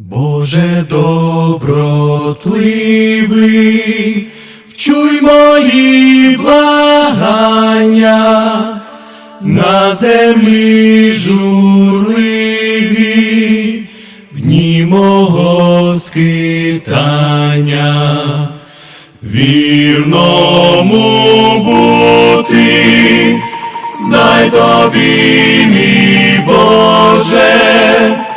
Боже добротливий, вчуй мої благання, на землі журливі, в дні мого скитання, вірному бути, дай тобі, мій Боже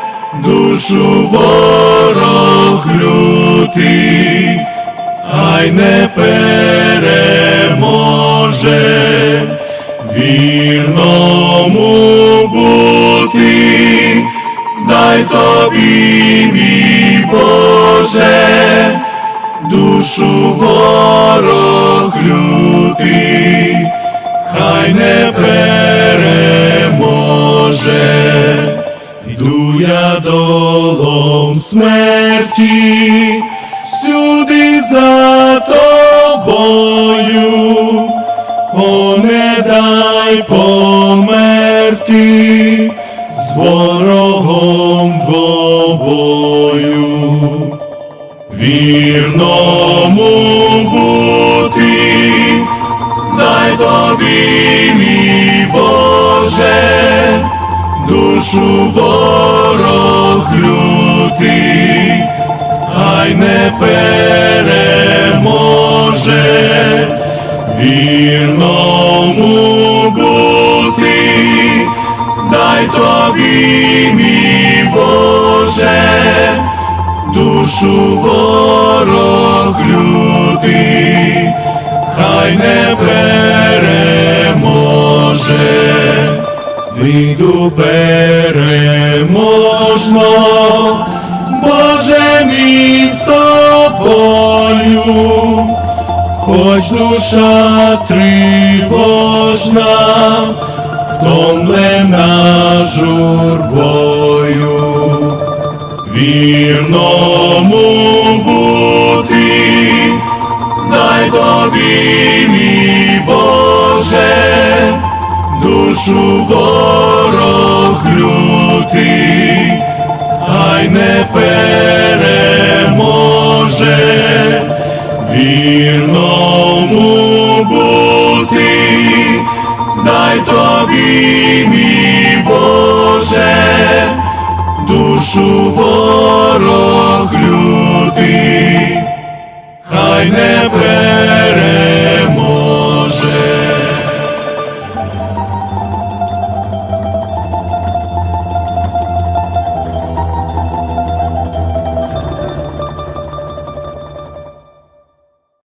душу ворог лютий, хай не переможе, вірному бути, дай тобі, мій Боже, душу ворог лютий, хай не переможе. Долом смерті, сюди за тобою, о, не дай померти з ворогом двобою, вірному бути, дай тобі, мій Боже душу ворог не переможе, вірному бути, дай тобі, мій Боже, душу ворог лютий, хай не переможе. Вийду переможно, Боже мій хоч душа тривожна, втомлена журбою, вірному бути, дай тобі, мій Боже душу ворог лютий, хай не переможе, вірному бути, дай тобі, мій Боже, душу ворог лютий, хай не переможе.